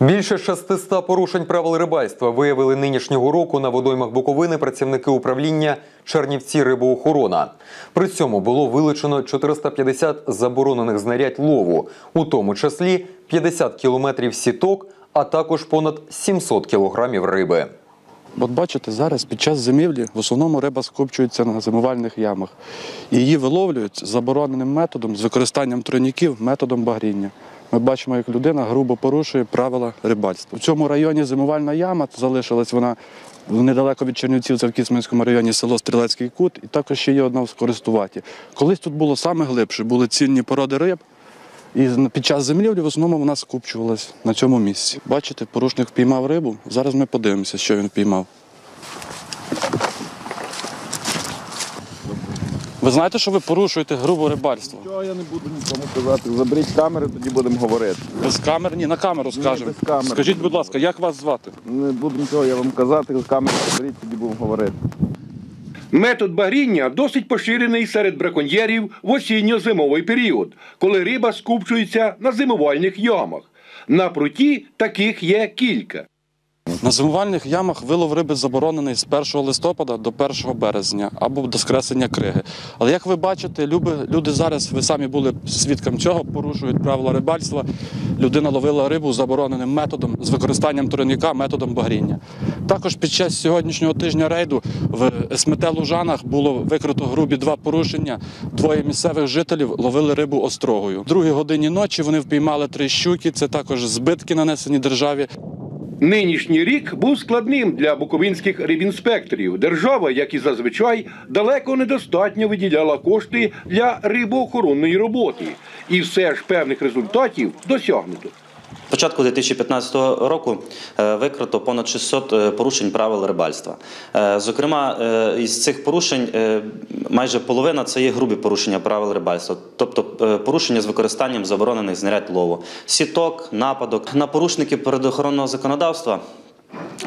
Більше 600 порушень правил рибальства виявили нинішнього року на водоймах Буковини працівники управління Чернівці рибоохорона. При цьому було вилучено 450 заборонених знарядь лову, у тому числі 50 кілометрів сіток, а також понад 700 кілограмів риби. От бачите, зараз під час зимівлі в основному риба скупчується на зимувальних ямах. Її виловлюють забороненим методом з використанням тройників, методом багріння. Ми бачимо, як людина грубо порушує правила рибальства. В цьому районі зимувальна яма залишилась вона недалеко від Чернівців, це в Кіцманському районі село Стрілецький Кут, і також ще є одна в Скористуваті. Колись тут було саме глибше, були цінні породи риб. І під час землівлі в основному вона скупчувалась на цьому місці. Бачите, порушник впіймав рибу. Зараз ми подивимося, що він впіймав. Ви знаєте, що ви порушуєте грубо рибальство? Що я не буду нікому казати. Заберіть камери, тоді будемо говорити. Без камер? Ні, на камеру скажемо. без камер. Скажіть, будь ласка, як вас звати? Не буду нічого я вам казати, камери заберіть, тоді будемо говорити. Метод багріння досить поширений серед браконьєрів в осінньо-зимовий період, коли риба скупчується на зимувальних ямах. На пруті таких є кілька. На зимувальних ямах вилов риби заборонений з 1 листопада до 1 березня або до скреслення криги. Але як ви бачите, люди зараз, ви самі були свідком цього, порушують правила рибальства. Людина ловила рибу забороненим методом з використанням турника, методом багріння. Також під час сьогоднішнього тижня рейду в СМТ Лужанах було викрито грубі два порушення. Двоє місцевих жителів ловили рибу острогою. В другій годині ночі вони впіймали три щуки. Це також збитки нанесені державі. Нинішній рік був складним для буковинських рибінспекторів. Держава, як і зазвичай, далеко недостатньо виділяла кошти для рибоохоронної роботи. І все ж певних результатів досягнуто. Початку 2015 року е, викрито понад 600 е, порушень правил рибальства. Е, Зокрема, із цих порушень майже половина це є грубі порушення правил рибальства, тобто порушення з використанням заборонених знарядь лову, сіток, нападок на порушників природоохоронного законодавства.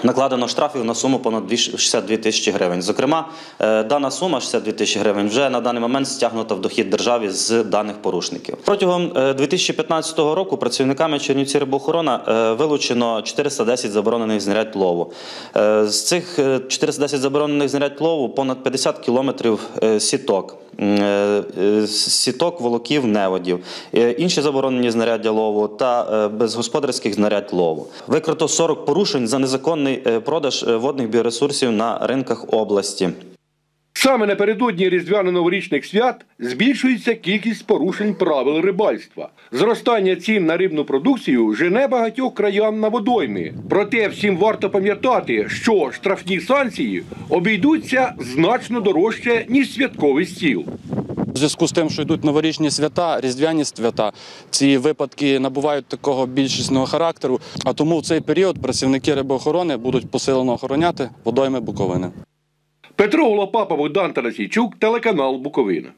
Накладено штрафів на суму понад 62 тисячі гривень. Зокрема, е, дана сума 62 тисячі гривень вже на даний момент стягнута в дохід державі з даних порушників. Протягом е, 2015 року працівниками Чернівці рибоохорона е, вилучено 410 заборонених знарядь лову. Е, З цих е, 410 заборонених знарядь лову понад 50 кілометрів е, сіток. е, е, Сіток, волоків, неводів, е, інші заборонені знаряддя лову та е, безгосподарських знарядь лову. Викрито 40 порушень за незаконний е, продаж е, водних біоресурсів на ринках області. Саме напередодні різдвяно-новорічних свят збільшується кількість порушень правил рибальства. Зростання цін на рибну продукцію жене багатьох краян на водойми. Проте всім варто пам'ятати, що штрафні санкції обійдуться значно дорожче, ніж святковий стіл. В зв'язку з тим, що йдуть новорічні свята, різдвяні свята, ці випадки набувають такого більшісного характеру. А тому в цей період працівники рибоохорони будуть посилено охороняти водойми Буковини. Петро Голопапа, Богдан Тарасійчук, телеканал Буковина.